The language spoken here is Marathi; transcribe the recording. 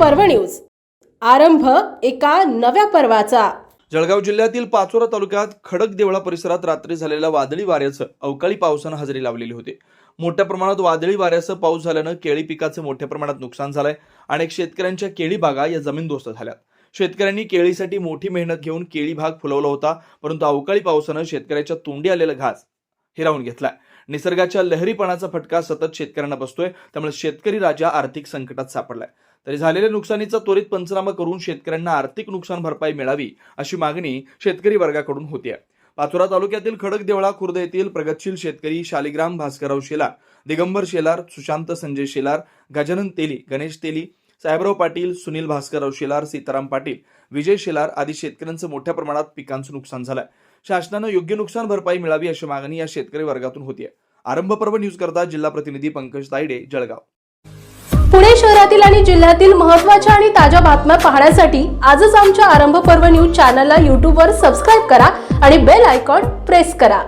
पर्व न्यूज. आरंभ एका नव्या पर्वाचा. जळगाव जिल्ह्यातील पाचोरा तालुक्यात खडक देवळा परिसरात रात्री झालेल्या वादळी वाऱ्याचं अवकाळी पावसानं हजेरी लावलेली होती. मोठ्या प्रमाणात वादळी वाऱ्यासह पाऊस झाल्यानं केळी पिकाचं मोठ्या प्रमाणात नुकसान झालंय अनेक शेतकऱ्यांच्या केळी बागा या जमीनदोस्त झाल्यात. शेतकऱ्यांनी केळीसाठी मोठी मेहनत घेऊन केळी भाग फुलवला होता परंतु अवकाळी पावसानं शेतकऱ्याच्या तोंडी आलेला घास हिरावून घेतलाय. निसर्गाच्या लहरीपणाचा फटका सतत शेतकऱ्यांना बसतोय. त्यामुळे शेतकरी राजा आर्थिक संकटात सापडलाय. तरी झालेल्या नुकसानीचा त्वरित पंचनामा करून शेतकऱ्यांना आर्थिक नुकसान भरपाई मिळावी अशी मागणी शेतकरी वर्गाकडून होती पाचोरा तालुक्यातील खडक देवळा खुर्द येथील प्रगतशील शेतकरी शालिग्राम भास्करराव शेलार दिगंबर शेलार सुशांत संजय शेलार गजानन तेली गणेश तेली साहेबराव पाटील सुनील भास्करराव शेलार सीताराम पाटील विजय शेलार आदी शेतकऱ्यांचं मोठ्या प्रमाणात पिकांचं नुकसान झालंय. शासनानं योग्य नुकसान भरपाई मिळावी अशी मागणी या शेतकरी वर्गातून होतीये. आरंभ पर्व न्यूज करता जिल्हा प्रतिनिधी पंकज तायडे जळगाव. पुणे शहरातील आणि जिल्ह्यातील महत्त्वाच्या आणि ताज्या बातम्या पाहण्यासाठी आजच आमच्या आरंभ पर्व न्यूज चॅनलला यूट्यूबवर सबस्क्राईब करा आणि बेल आयकॉन प्रेस करा.